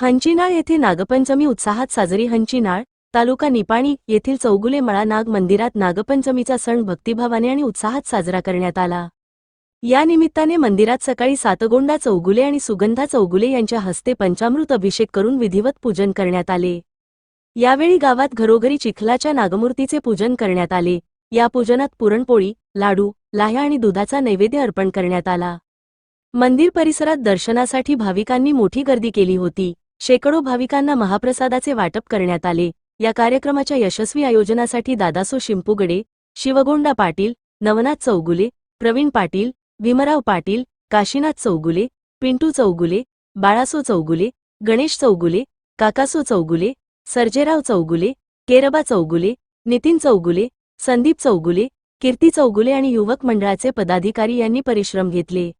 हंचीनाळ येथे नागपंचमी उत्साहात साजरी. हंचीनाळ तालुका निपाणी येथील चौगुले मळा नाग मंदिरात नागपंचमीचा सण भक्तिभावाने आणि उत्साहात साजरा करण्यात आला. या निमित्ताने मंदिरात सकाळी सातगोंडा चौगुले आणि सुगंधा चौगुले यांच्या हस्ते पंचामृत अभिषेक करून विधिवत पूजन करण्यात आले. यावेळी गावात घरोघरी चिखलाच्या नागमूर्तीचे पूजन करण्यात आले. या पूजनात पुरणपोळी लाडू लाह्या आणि दुधाचा नैवेद्य अर्पण करण्यात आला. मंदिर परिसरात दर्शनासाठी भाविकांनी मोठी गर्दी केली होती. शेकडो भाविकांना महाप्रसादाचे वाटप करण्यात आले. या कार्यक्रमाच्या यशस्वी आयोजनासाठी दादासो शिंपुगडे शिवगोंडा पाटील नवनाथ चौगुले प्रवीण पाटील भीमराव पाटील काशीनाथ चौगुले पिंटू चौगुले बाळासो चौगुले गणेश चौगुले काकासो चौगुले सर्जेराव चौगुले केरबा चौगुले नितीन चौगुले संदीप चौगुले कीर्ती चौगुले आणि युवक मंडळाचे पदाधिकारी यांनी परिश्रम घेतले.